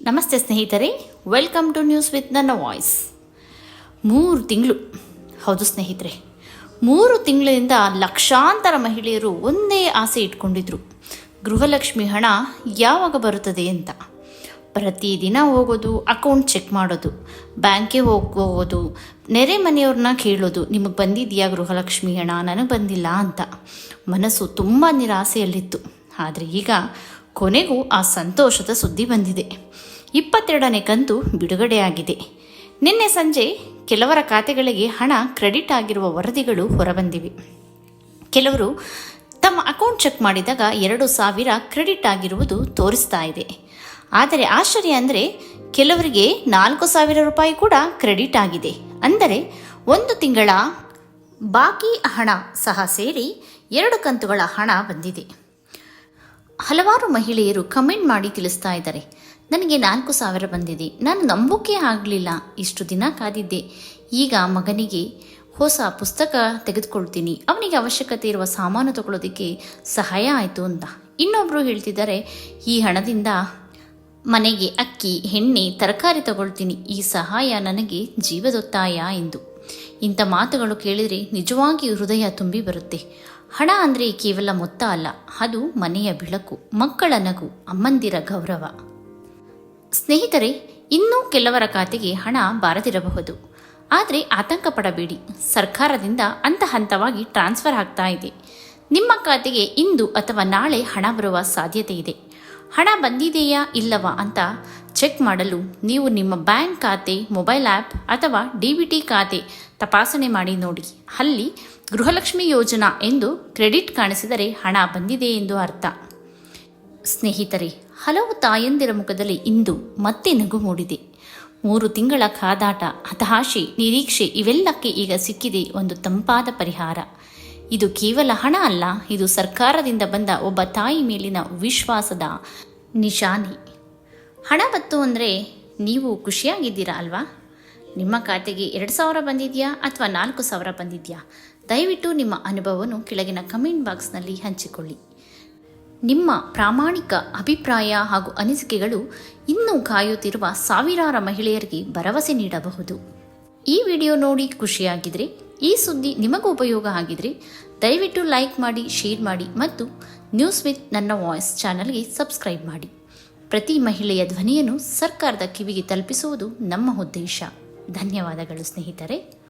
ನಮಸ್ತೆ ಸ್ನೇಹಿತರೆ welcome to news with ನನ್ನ ವಾಯ್ಸ್ ಮೂರು ತಿಂಗಳು, ಹೌದು ಸ್ನೇಹಿತರೆ, ಮೂರು ತಿಂಗಳಿಂದ ಲಕ್ಷಾಂತರ ಮಹಿಳೆಯರು ಒಂದೇ ಆಸೆ ಇಟ್ಕೊಂಡಿದ್ರು. ಗೃಹಲಕ್ಷ್ಮಿ ಹಣ ಯಾವಾಗ ಬರುತ್ತದೆ ಅಂತ. ಪ್ರತಿದಿನ ಹೋಗೋದು ಅಕೌಂಟ್ ಚೆಕ್ ಮಾಡೋದು ಬ್ಯಾಂಕ್ಗೆ ಹೋಗೋದು, ನೆರೆ ಮನೆಯವ್ರನ್ನ ಕೇಳೋದು, ನಿಮಗೆ ಬಂದಿದೆಯಾ ಗೃಹಲಕ್ಷ್ಮಿ ಹಣ? ನನಗೆ ಬಂದಿಲ್ಲ ಅಂತ. ಮನಸ್ಸು ತುಂಬ ನಿರಾಸೆಯಲ್ಲಿತ್ತು. ಆದರೆ ಈಗ ಕೊನೆಗೂ ಆ ಸಂತೋಷದ ಸುದ್ದಿ ಬಂದಿದೆ. ಇಪ್ಪತ್ತೆರಡನೇ ಕಂತು ಬಿಡುಗಡೆಯಾಗಿದೆ. ನಿನ್ನೆ ಸಂಜೆ ಕೆಲವರ ಖಾತೆಗಳಿಗೆ ಹಣ ಕ್ರೆಡಿಟ್ ಆಗಿರುವ ವರದಿಗಳು ಹೊರಬಂದಿವೆ. ಕೆಲವರು ತಮ್ಮ ಅಕೌಂಟ್ ಚೆಕ್ ಮಾಡಿದಾಗ ಎರಡು ಸಾವಿರ ಕ್ರೆಡಿಟ್ ಆಗಿರುವುದು ತೋರಿಸ್ತಾ ಇದೆ. ಆದರೆ ಆಶ್ಚರ್ಯ ಅಂದರೆ ಕೆಲವರಿಗೆ ನಾಲ್ಕು ಸಾವಿರ ರೂಪಾಯಿ ಕೂಡ ಕ್ರೆಡಿಟ್ ಆಗಿದೆ. ಅಂದರೆ ಒಂದು ತಿಂಗಳ ಬಾಕಿ ಹಣ ಸಹ ಸೇರಿ ಎರಡು ಕಂತುಗಳ ಹಣ ಬಂದಿದೆ. ಹಲವಾರು ಮಹಿಳೆಯರು ಕಮೆಂಟ್ ಮಾಡಿ ತಿಳಿಸ್ತಾ ಇದ್ದಾರೆ. ನನಗೆ ನಾಲ್ಕು ಸಾವಿರ ಬಂದಿದೆ. ನಾನು ನಂಬೋಕೆ ಆಗಲಿಲ್ಲ. ಇಷ್ಟು ದಿನ ಕಾದಿದ್ದೆ. ಈಗ ಮಗನಿಗೆ ಹೊಸ ಪುಸ್ತಕ ತೆಗೆದುಕೊಳ್ತೀನಿ. ಅವನಿಗೆ ಅವಶ್ಯಕತೆ ಇರುವ ಸಾಮಾನು ತಗೊಳ್ಳೋದಕ್ಕೆ ಸಹಾಯ ಆಯಿತು ಅಂತ. ಇನ್ನೊಬ್ಬರು ಹೇಳ್ತಿದ್ದಾರೆ, ಈ ಹಣದಿಂದ ಮನೆಗೆ ಅಕ್ಕಿ, ಎಣ್ಣೆ, ತರಕಾರಿ ತಗೊಳ್ತೀನಿ. ಈ ಸಹಾಯ ನನಗೆ ಜೀವದೊತ್ತಾಯ ಎಂದು. ಇಂಥ ಮಾತುಗಳು ಕೇಳಿದರೆ ನಿಜವಾಗಿ ಹೃದಯ ತುಂಬಿ ಬರುತ್ತೆ. ಹಣ ಅಂದರೆ ಕೇವಲ ಮೊತ್ತ ಅಲ್ಲ, ಅದು ಮನೆಯ ಬೆಳಕು, ಮಕ್ಕಳ ನಗು, ಅಮ್ಮಂದಿರ ಗೌರವ. ಸ್ನೇಹಿತರೆ, ಇನ್ನೂ ಕೆಲವರ ಖಾತೆಗೆ ಹಣ ಬಾರದಿರಬಹುದು. ಆದರೆ ಆತಂಕ ಪಡಬೇಡಿ, ಸರ್ಕಾರದಿಂದ ಹಂತ ಹಂತವಾಗಿ ಟ್ರಾನ್ಸ್ಫರ್ ಆಗ್ತಾ ಇದೆ. ನಿಮ್ಮ ಖಾತೆಗೆ ಇಂದು ಅಥವಾ ನಾಳೆ ಹಣ ಬರುವ ಸಾಧ್ಯತೆ ಇದೆ. ಹಣ ಬಂದಿದೆಯಾ ಇಲ್ಲವಾ ಅಂತ ಚೆಕ್ ಮಾಡಲು ನೀವು ನಿಮ್ಮ ಬ್ಯಾಂಕ್ ಖಾತೆ, ಮೊಬೈಲ್ ಆ್ಯಪ್ ಅಥವಾ ಡಿ ಬಿ ಟಿ ಖಾತೆ ತಪಾಸಣೆ ಮಾಡಿ ನೋಡಿ. ಅಲ್ಲಿ ಗೃಹಲಕ್ಷ್ಮಿ ಯೋಜನಾ ಎಂದು ಕ್ರೆಡಿಟ್ ಕಾಣಿಸಿದರೆ ಹಣ ಬಂದಿದೆ ಎಂದು ಅರ್ಥ. ಸ್ನೇಹಿತರೆ, ಹಲವು ತಾಯಂದಿರ ಮುಖದಲ್ಲಿ ಇಂದು ಮತ್ತೆ ನಗು ಮೂಡಿದೆ. ಮೂರು ತಿಂಗಳ ಕಾದಾಟ, ಹತಾಶೆ, ನಿರೀಕ್ಷೆ ಇವೆಲ್ಲಕ್ಕೆ ಈಗ ಸಿಕ್ಕಿದೆ ಒಂದು ತಂಪಾದ ಪರಿಹಾರ. ಇದು ಕೇವಲ ಹಣ ಅಲ್ಲ, ಇದು ಸರ್ಕಾರದಿಂದ ಬಂದ ಒಬ್ಬ ತಾಯಿ ಮೇಲಿನ ವಿಶ್ವಾಸದ ನಿಶಾನೆ. ಹಣ ಬತ್ತು ಅಂದರೆ ನೀವು ಖುಷಿಯಾಗಿದ್ದೀರಾ ಅಲ್ವಾ? ನಿಮ್ಮ ಖಾತೆಗೆ ಎರಡು ಸಾವಿರ ಬಂದಿದೆಯಾ ಅಥವಾ ನಾಲ್ಕು ಸಾವಿರ ಬಂದಿದೆಯಾ? ದಯವಿಟ್ಟು ನಿಮ್ಮ ಅನುಭವವನ್ನು ಕೆಳಗಿನ ಕಮೆಂಟ್ ಬಾಕ್ಸ್ನಲ್ಲಿ ಹಂಚಿಕೊಳ್ಳಿ. ನಿಮ್ಮ ಪ್ರಾಮಾಣಿಕ ಅಭಿಪ್ರಾಯ ಹಾಗೂ ಅನಿಸಿಕೆಗಳು ಇನ್ನೂ ಕಾಯುತ್ತಿರುವ ಸಾವಿರಾರು ಮಹಿಳೆಯರಿಗೆ ಭರವಸೆ ನೀಡಬಹುದು. ಈ ವಿಡಿಯೋ ನೋಡಿ ಖುಷಿಯಾಗಿದ್ರೆ, ಈ ಸುದ್ದಿ ನಿಮಗೂ ಉಪಯೋಗ ಆಗಿದ್ರೆ ದಯವಿಟ್ಟು ಲೈಕ್ ಮಾಡಿ, ಶೇರ್ ಮಾಡಿ ಮತ್ತು ನ್ಯೂಸ್ ವಿತ್ ನನ್ನ ವಾಯ್ಸ್ ಚಾನಲ್ಗೆ ಸಬ್ಸ್ಕ್ರೈಬ್ ಮಾಡಿ. ಪ್ರತಿ ಮಹಿಳೆಯ ಧ್ವನಿಯನ್ನು ಸರ್ಕಾರದ ಕಿವಿಗೆ ತಲುಪಿಸುವುದು ನಮ್ಮ ಉದ್ದೇಶ. ಧನ್ಯವಾದಗಳು ಸ್ನೇಹಿತರೆ.